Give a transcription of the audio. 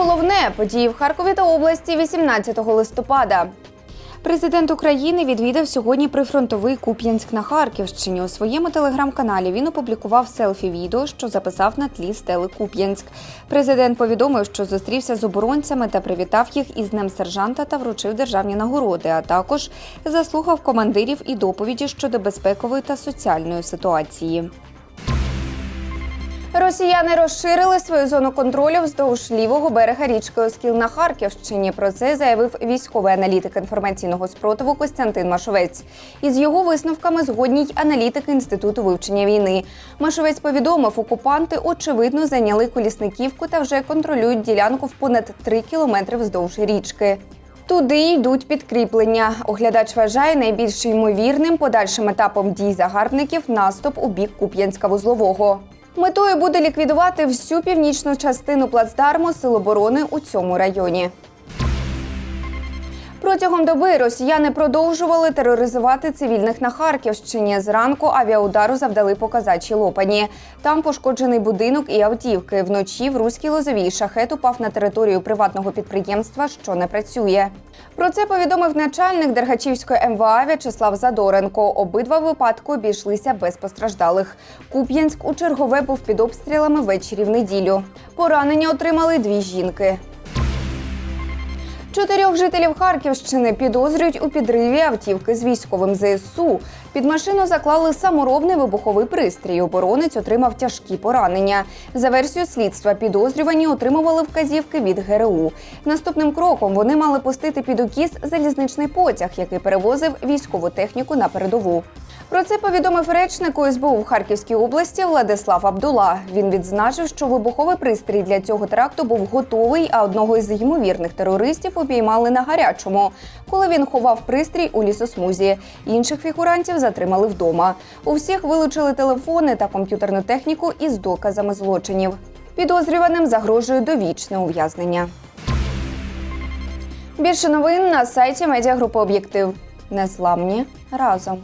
головне події в Харкові та області 18 листопада. Президент України відвідав сьогодні прифронтовий Куп'янськ на Харківщині. У своєму телеграм-каналі він опублікував селфі-відео, що записав на тлі стели Куп'янськ. Президент повідомив, що зустрівся з оборонцями та привітав їх із Днем сержанта та вручив державні нагороди, а також заслухав командирів і доповіді щодо безпекової та соціальної ситуації. Росіяни розширили свою зону контролю вздовж лівого берега річки Оскіл на Харківщині. Про це заявив військовий аналітик інформаційного спротиву Костянтин Машовець. Із його висновками згодні й аналітики інституту вивчення війни. Машовець повідомив, окупанти очевидно зайняли колісниківку та вже контролюють ділянку в понад 3 кілометри вздовж річки. Туди йдуть підкріплення. Оглядач вважає найбільш ймовірним подальшим етапом дій загарбників наступ у бік Куп'янська вузлового. Метою буде ліквідувати всю північну частину плацдарму Сил оборони у цьому районі. Протягом доби росіяни продовжували тероризувати цивільних на Харківщині. Зранку авіаудару завдали по казачій Лопані. Там пошкоджений будинок і автівки. Вночі в Руській Лозовій шахет упав на територію приватного підприємства, що не працює. Про це повідомив начальник Дергачівської МВА В'ячеслав Задоренко. Обидва випадки обійшлися без постраждалих. Куп'янськ у чергове був під обстрілами ввечері в неділю. Поранення отримали дві жінки. Чотирьох жителів Харківщини підозрюють у підриві автівки з військовим ЗСУ. Під машину заклали саморобний вибуховий пристрій. Оборонець отримав тяжкі поранення. За версією слідства, підозрювані отримували вказівки від ГРУ. Наступним кроком вони мали пустити під укіс залізничний потяг, який перевозив військову техніку на передову. Про це повідомив речник СБУ в Харківській області Владислав Абдула. Він відзначив, що вибуховий пристрій для цього теракту був готовий, а одного із ймовірних терористів обіймали на гарячому, коли він ховав пристрій у лісосмузі. Інших фігурантів затримали вдома. У всіх вилучили телефони та комп'ютерну техніку із доказами злочинів. Підозрюваним загрожує довічне ув'язнення. Більше новин на сайті медіагрупи Об'єктив. Незламні разом.